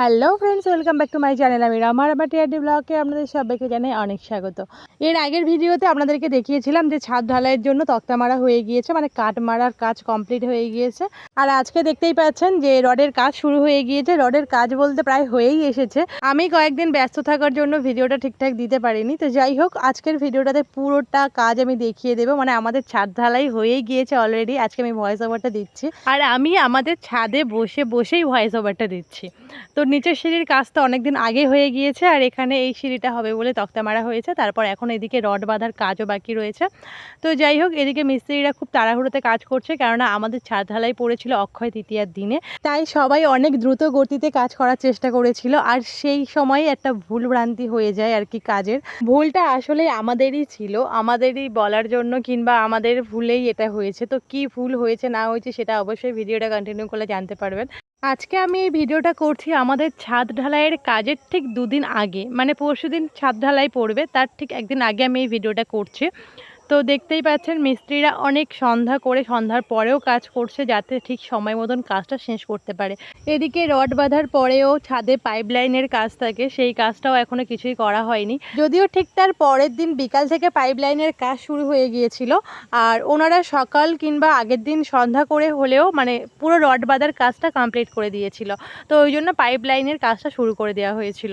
Hello friends welcome back to my channel আমি রামার আমার টিআরডি ব্লগে আপনাদের সবাইকে জানাই অনেক স্বাগত। এর আগের ভিডিওতে আপনাদেরকে দেখিয়েছিলাম যে ছাদ ঢালাইয়ের জন্য তক্তা মারা হয়ে গিয়েছে মানে কাঠ মারার কাজ কমপ্লিট হয়ে গিয়েছে। আর আজকে দেখতেই পাচ্ছেন যে রডের কাজ শুরু হয়ে গিয়েছে, রডের কাজ বলতে প্রায় হয়েই এসেছে। আমি কয়েকদিন ব্যস্ত থাকার জন্য ভিডিওটা ঠিকঠাক দিতে পারিনি, তো যাই হোক, আজকের ভিডিওটাতে পুরোটা কাজ আমি দেখিয়ে দেবো মানে আমাদের ছাদ ঢালাই হয়েই গিয়েছে অলরেডি আজকে আমি ভয়েস ওভারটা দিচ্ছি। আর আমি আমাদের ছাদে বসে বসেই ভয়েস ওভারটা দিচ্ছি। তো নিচের সিঁড়ির কাজ তো অনেকদিন আগে হয়ে গিয়েছে আর এখানে এই সিঁড়িটা হবে বলে তক্তা মারা হয়েছে। তারপর এখন এদিকে রড বাঁধার কাজও বাকি রয়েছে। তো যাই হোক, এদিকে মিস্ত্রিরা খুব তাড়াহুড়োতে কাজ করছে কেননা আমাদের ছাদ ঢালাই পড়েছিল অক্ষয় তৃতীয়ার দিনে। তাই সবাই অনেক দ্রুত গতিতে কাজ করার চেষ্টা করেছিল আর সেই সময় একটা ভুল ভ্রান্তি হয়ে যায় আর কি কাজের। ভুলটা আসলে আমাদেরই ছিল, আমাদেরই বলার জন্য কিংবা আমাদের ভুলেই এটা হয়েছে। তো কি ভুল হয়েছে, না হয়েছে, সেটা অবশ্যই ভিডিওটা কন্টিনিউ করলে জানতে পারবেন। আজকে আমি এই ভিডিওটা করছি আমাদের ছাদ ঢালাইয়ের কাজের ঠিক দুদিন আগে। মানে পরশু দিন ছাদ ঢালাই পড়বে, তার ঠিক একদিন আগে আমি এই ভিডিওটা করছি। তো দেখতেই পাচ্ছেন মিস্ত্রিরা অনেক সন্ধ্যা করে সন্ধ্যার পরেও কাজ করছে যাতে ঠিক সময় মতন কাজটা শেষ করতে পারে। এদিকে রড বাঁধার পরেও ছাদে পাইপলাইনের কাজ থাকে, সেই কাজটাও এখনও কিছুই করা হয়নি। যদিও ঠিক তার পরের দিন বিকাল থেকে পাইপলাইনের কাজ শুরু হয়ে গিয়েছিল, আর ওনারা সকাল কিংবা আগের দিন সন্ধ্যা করে হলেও মানে পুরো রড বাঁধার কাজটা কমপ্লিট করে দিয়েছিল। তো ওই জন্য পাইপলাইনের কাজটা শুরু করে দেওয়া হয়েছিল।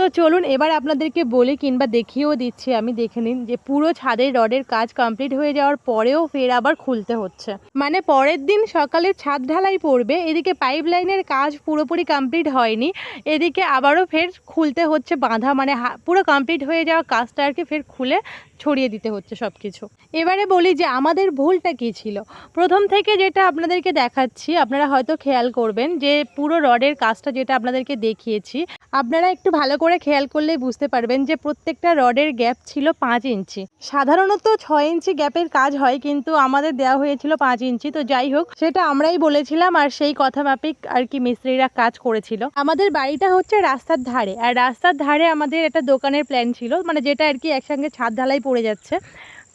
তো চলুন এবার আপনাদেরকে বলে কিংবা দেখিয়েও দিচ্ছি, আমি দেখে নিন যে পুরো ছাদের রডের কাজ কমপ্লিট হয়ে যাওয়ার পরেও ফের আবার খুলতে হচ্ছে। মানে পরের দিন সকালে ছাদ ঢালাই পড়বে, এদিকে পাইপ লাইনের কাজ পুরোপুরি কমপ্লিট হয়নি, এদিকে আবারও ফের খুলতে হচ্ছে বাঁধা মানে পুরো কমপ্লিট হয়ে যাওয়া কাজটা আর কি ফের খুলে ছড়িয়ে দিতে হচ্ছে সব কিছু এবারে বলি যে আমাদের ভুলটা কী ছিল? প্রথম থেকে যেটা আপনাদেরকে দেখাচ্ছি, আপনারা হয়তো খেয়াল করবেন যে পুরো রডের কাজটা যেটা আপনাদেরকে দেখিয়েছি, আপনারা একটু ভালো করে খেয়াল করলেই বুঝতে পারবেন যে প্রত্যেকটা রডের গ্যাপ ছিল পাঁচ ইঞ্চি। সাধারণত ছয় ইঞ্চি গ্যাপের কাজ হয়, কিন্তু আমাদের দেওয়া হয়েছিল পাঁচ ইঞ্চি। তো যাই হোক, সেটা আমরাই বলেছিলাম আর সেই কথা মাফিক আর কি মিস্ত্রিরা কাজ করেছিল। আমাদের বাড়িটা হচ্ছে রাস্তার ধারে, আর রাস্তার ধারে আমাদের একটা দোকানের প্ল্যান ছিল মানে যেটা আর কি একসঙ্গে ছাদ ঢালাই পড়ে যাচ্ছে।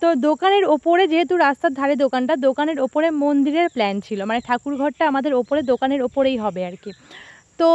তো দোকানের ওপরে যেহেতু রাস্তার ধারে দোকানটা, দোকানের ওপরে মন্দিরের প্ল্যান ছিল। মানে ঠাকুর ঘরটা আমাদের ওপরে, দোকানের ওপরেই হবে আর কি। তো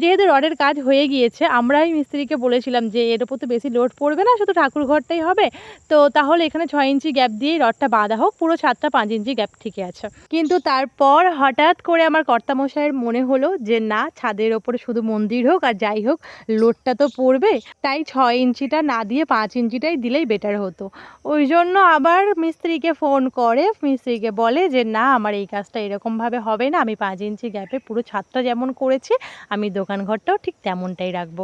যেহেতু রডের কাজ হয়ে গিয়েছে, আমরাই মিস্ত্রিকে বলেছিলাম যে এর ওপর তো বেশি লোড পড়বে না, শুধু ঠাকুর ঘরটাই হবে। তো তাহলে এখানে ছয় ইঞ্চি গ্যাপ দিয়েই রডটা বাঁধা হোক, পুরো ছাদটা পাঁচ ইঞ্চি গ্যাপ ঠিকই আছে। কিন্তু তারপর হঠাৎ করে আমার কর্তামশাইয়ের মনে হলো যে না, ছাদের ওপরে শুধু মন্দির হোক আর যাই হোক লোডটা তো পড়বে। তাই ছয় ইঞ্চিটা না দিয়ে পাঁচ ইঞ্চিটাই দিলেই বেটার হতো। ওই জন্য আবার মিস্ত্রিকে ফোন করে, মিস্ত্রিকে বলে যে না, আমার এই কাজটা এরকমভাবে হবে না, আমি পাঁচ ইঞ্চি গ্যাপে পুরো ছাদটা যেমন করেছি আমি দোকান ঘরটাও ঠিক তেমনটাই রাখব।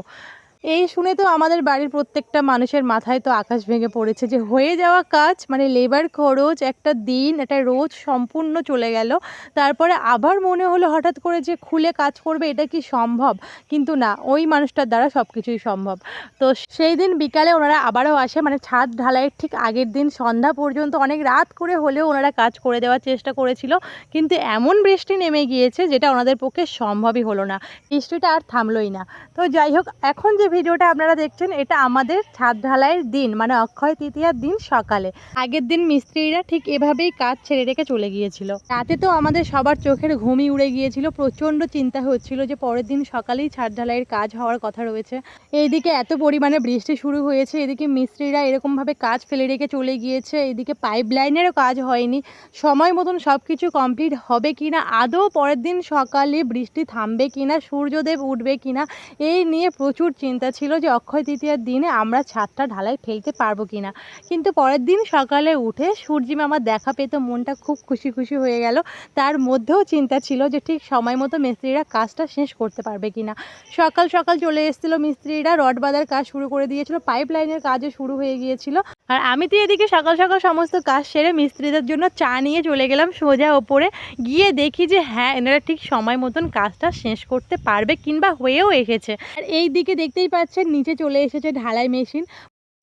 এই শুনে তো আমাদের বাড়ির প্রত্যেকটা মানুষের মাথায় তো আকাশ ভেঙে পড়েছে যে হয়ে যাওয়া কাজ মানে লেবার খরচ, একটা দিন, একটা রোজ সম্পূর্ণ চলে গেল। তারপরে আবার মনে হলো হঠাৎ করে যে খুলে কাজ করবে, এটা কি সম্ভব? কিন্তু না, ওই মানুষটার দ্বারা সব কিছুই সম্ভব। তো সেই দিন বিকালে ওনারা আবারও আসে মানে ছাদ ঢালাইয়ের ঠিক আগের দিন সন্ধ্যা পর্যন্ত অনেক রাত করে হলেও ওনারা কাজ করে দেওয়ার চেষ্টা করেছিল। কিন্তু এমন বৃষ্টি নেমে গিয়েছে যেটা ওনাদের পক্ষে সম্ভবই হলো না। বৃষ্টিটা আর থামলোই না। তো যাই হোক, এখন যে ভিডিওটা আপনারা দেখছেন, এটা আমাদের ছাদ ঢালাইয়ের দিন মানে অক্ষয় তৃতীয়ার দিন সকালে। আগের দিন মিস্ত্রিরা ঠিক এভাবেই কাজ ছেড়ে রেখে চলে গিয়েছিল। রাতে তো আমাদের সবার চোখের ঘুমই উড়ে গিয়েছিল, প্রচণ্ড চিন্তা হচ্ছিল যে পরের দিন সকালেই ছাদ ঢালাইয়ের কাজ হওয়ার কথা রয়েছে। এইদিকে এত পরিমাণে বৃষ্টি শুরু হয়েছে, এদিকে মিস্ত্রিরা এরকমভাবে কাজ ফেলে রেখে চলে গিয়েছে, এদিকে পাইপ লাইনেরও কাজ হয়নি। সময় মতন সব কিছু কমপ্লিট হবে কি না আদৌ পরের দিন সকালে বৃষ্টি থামবে কি না সূর্যদেব উঠবে কি না এই নিয়ে প্রচুর চিন্তা ছিল যে অক্ষয় তৃতীয়ার দিনে আমরা ছাদটা ঢালাই ফেলতে পারব কি না কিন্তু পরের দিন সকালে উঠে সূর্যি মামার দেখা পেতে মনটা খুব খুশি খুশি হয়ে গেল। তার মধ্যেও চিন্তা ছিল যে ঠিক সময় মতো মিস্ত্রিরা কাজটা শেষ করতে পারবে কি না সকাল সকাল চলে এসেছিল মিস্ত্রিরা, রড বাঁধার কাজ শুরু করে দিয়েছিল পাইপ লাইনের কাজও শুরু হয়ে গিয়েছিল। আর আমি তো এদিকে সকাল সকাল সমস্ত কাজ সেরে মিস্ত্রিদের জন্য চা নিয়ে চলে গেলাম সোজা ওপরে। গিয়ে দেখি যে হ্যাঁ এনারা ঠিক সময় মতন কাজটা শেষ করতে পারবে কিংবা হয়েও এসেছে। আর এই দিকে দেখতেই পাচ্ছেন, নিচে চলে এসেছে ঢালাই মেশিন।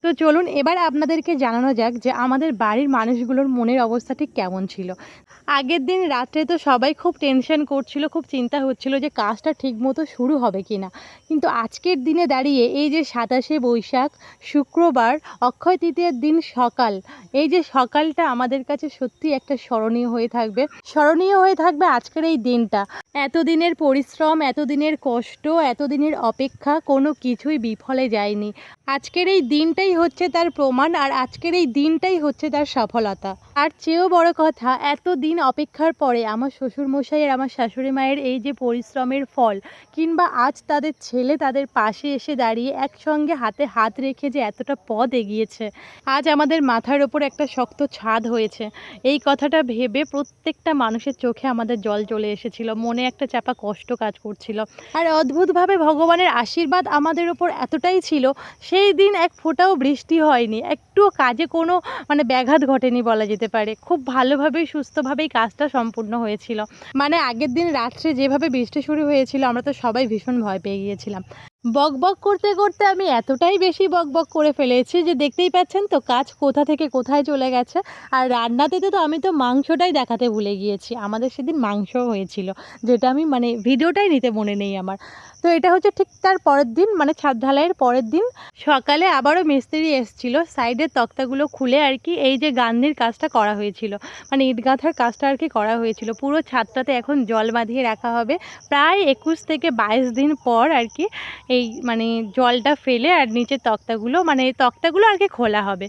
তো চলুন এবার আপনাদেরকে জানানো যাক যে আমাদের বাড়ির মানুষগুলোর মনের অবস্থা ঠিক কেমন ছিল। আগের দিন রাত্রে তো সবাই খুব টেনশন করছিল, খুব চিন্তা হচ্ছিল যে কাজটা ঠিকমতো শুরু হবে কি না কিন্তু আজকের দিনে দাঁড়িয়ে এই যে সাতাশে বৈশাখ, শুক্রবার, অক্ষয় তৃতীয়ার দিন সকাল, এই যে সকালটা আমাদের কাছে সত্যি একটা স্মরণীয় হয়ে থাকবে। স্মরণীয় হয়ে থাকবে আজকের এই দিনটা। এতদিনের পরিশ্রম, এতদিনের কষ্ট, এতদিনের অপেক্ষা কোনো কিছুই বিফলে যায়নি। আজকের এই দিনটাই হচ্ছে তার প্রমাণ আর আজকের এই দিনটাই হচ্ছে তার সফলতা। আর চেয়েও বড় কথা এত দিন অপেক্ষার পরে আমার শ্বশুরমশাই আর আমার শাশুড়ি মায়ের এই যে পরিশ্রমের ফল, কিংবা আজ তাদের ছেলে তাদের পাশে এসে দাঁড়িয়ে একসঙ্গে হাতে হাত রেখে যে এতটা পথ এগিয়েছে, আজ আমাদের মাথার ওপর একটা শক্ত ছাদ হয়েছে। এই কথাটা ভেবে প্রত্যেকটা মানুষের চোখে আমাদের জল চলে এসেছিল, মনে একটা চাপা কষ্ট কাজ করছিল। আর অদ্ভুতভাবে ভগবানের আশীর্বাদ আমাদের ওপর এতটাই ছিল, সেই দিন এক ফোঁটাও বৃষ্টি হয়নি একটু কাজে কোনো মানে ব্যাঘাত ঘটেনি বলা যেতে পারে। খুব ভালোভাবেই, সুস্থভাবেই কাজটা সম্পূর্ণ হয়েছিল। মানে আগের দিন রাত্রে যেভাবে বৃষ্টি শুরু হয়েছিল, আমরা তো সবাই ভীষণ ভয় পেয়ে গিয়েছিলাম। বক বক করতে করতে আমি এতটাই বেশি বক বক করে ফেলেছি যে দেখতেই পাচ্ছেন তো কাজ কোথা থেকে কোথায় চলে গেছে। আর রান্নাতে তো আমি তো মাংসটাই দেখাতে ভুলে গিয়েছি। আমাদের সেদিন মাংস হয়েছিল, যেটা আমি মানে ভিডিওটাই নিতে মনে নেই আমার। তো এটা হচ্ছে ঠিক তার পরের দিন মানে ছাদ ঢালাইয়ের পরের দিন সকালে আবারও মিস্ত্রি এসছিল সাইডের তক্তাগুলো খুলে আর কি এই যে গান্ধীর কাজটা করা হয়েছিল। মানে ইট গাঁথার কাজটা আর কি করা হয়েছিল। পুরো ছাদটাতে এখন জল বাঁধিয়ে রাখা হবে। প্রায় একুশ থেকে বাইশ দিন পর আর কি এই মানে জলটা ফেলে আর নিচের তক্তাগুলো মানে তক্তাগুলো আর কি খোলা হবে।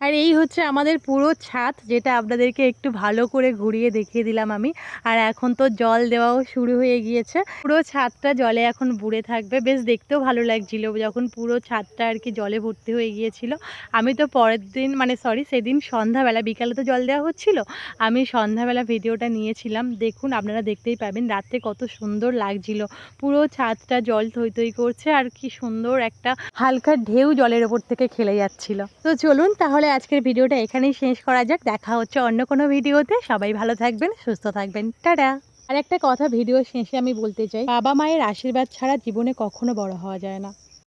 আর এই হচ্ছে আমাদের পুরো ছাদ, যেটা আপনাদেরকে একটু ভালো করে ঘুরিয়ে দেখিয়ে দিলাম আমি। আর এখন তো জল দেওয়াও শুরু হয়ে গিয়েছে। পুরো ছাদটা জলে এখন বুড়ে থাকবে। বেশ দেখতেও ভালো লাগছিল যখন পুরো ছাদটা আর কি জলে ভর্তি হয়ে গিয়েছিল। আমি তো পরের দিন মানে সরি সেদিন সন্ধ্যাবেলা, বিকালে তো জল দেওয়া হচ্ছিল, আমি সন্ধ্যাবেলা ভিডিওটা নিয়েছিলাম। দেখুন, আপনারা দেখতেই পাবেন রাত্রে কত সুন্দর লাগছিল। পুরো ছাদটা জল থই থই করছে আর কি সুন্দর একটা হালকা ঢেউ জলের ওপর থেকে খেলে যাচ্ছিল। তো চলুন তাহলে আজকের ভিডিওটা এখানেই শেষ করা যাক। দেখা হচ্ছে অন্য কোনো ভিডিওতে। সবাই ভালো থাকবেন, সুস্থ থাকবেন। টাটা! আর একটা কথা ভিডিও শেষে আমি বলতে চাই, বাবা মায়ের আশীর্বাদ ছাড়া জীবনে কখনো বড় হওয়া যায় না।